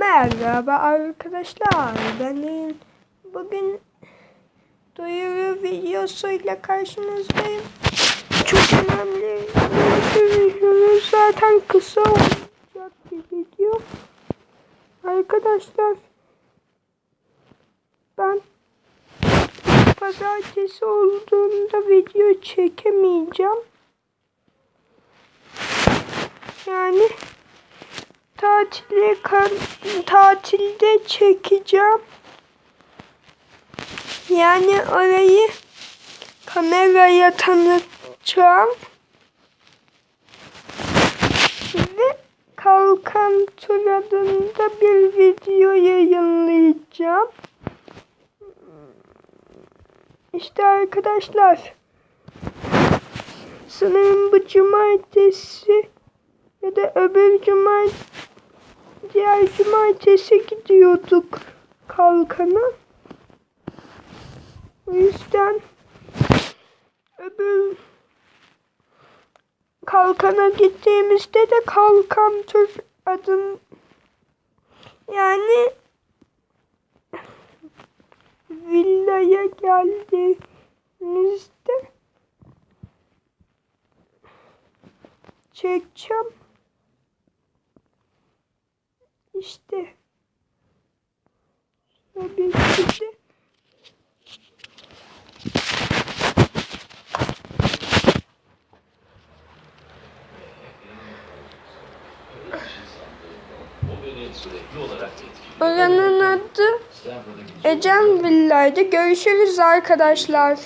Merhaba arkadaşlar. Benim bugün duyuru videosuyla karşınızdayım. Çok önemli bir video. Zaten kısa olacak bir video. Arkadaşlar ben pazartesi olduğunda video çekemeyeceğim. Yani tatile kar, tatilde çekeceğim. Yani orayı kameraya tanıtacağım. Ve Kalkan Tur adında bir video yayınlayacağım. İşte arkadaşlar. Sanırım bu cumartesi ya da öbür cumartesi diğer cumartesi gidiyorduk kalkana. O yüzden öbür kalkana gittiğimizde de kalkan tur adın yani villaya geldiğimizde çekeceğim. İşte. Olarak etkiliyor. Oranın adı. Ecem Villa'ydı. Görüşürüz arkadaşlar.